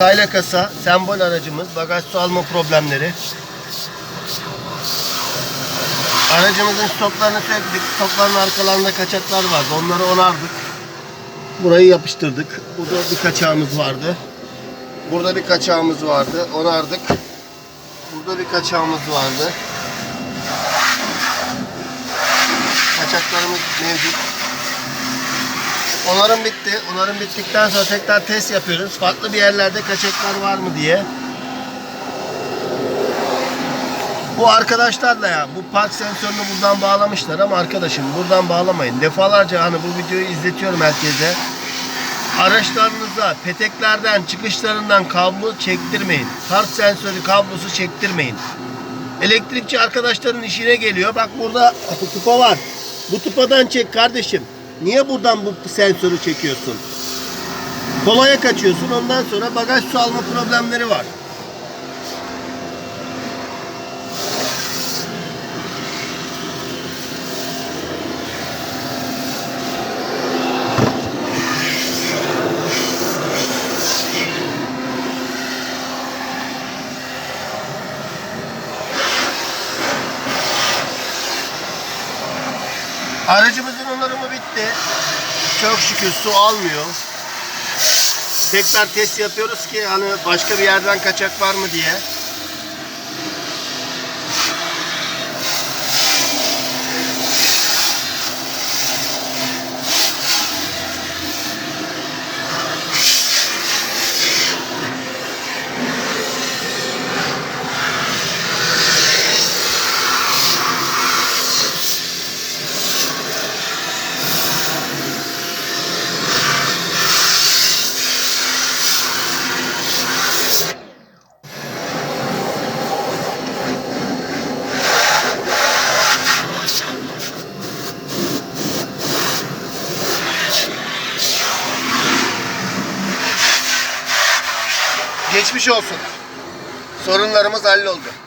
Tayla kasa, sembol aracımız, bagaj su alma problemleri. Aracımızın stoplarını söktük. Stopların arkalarında kaçaklar vardı. Onları onardık. Burayı yapıştırdık. Burada bir kaçağımız vardı. Burada bir kaçağımız vardı. Onardık. Burada bir kaçağımız vardı. Kaçaklarımız mevcut. Onarım bitti. Onarım bittikten sonra tekrar test yapıyoruz. Farklı bir yerlerde kaçaklar var mı diye. Bu arkadaşlar da ya bu park sensörünü buradan bağlamışlar ama arkadaşım buradan bağlamayın. Defalarca hani bu videoyu izletiyorum herkese. Araçlarınıza peteklerden çıkışlarından kablo çektirmeyin. Park sensörü kablosu çektirmeyin. Elektrikçi arkadaşların işine geliyor. Bak burada tıpa var. Bu tıpadan çek kardeşim. Niye buradan bu sensörü çekiyorsun? Kolaya kaçıyorsun. Ondan sonra bagaj su alma problemleri var. Aracımızın onarımı bitti. Çok şükür su almıyor. Tekrar test yapıyoruz ki hani başka bir yerden kaçak var mı diye. Geçmiş olsun. Sorunlarımız halloldu.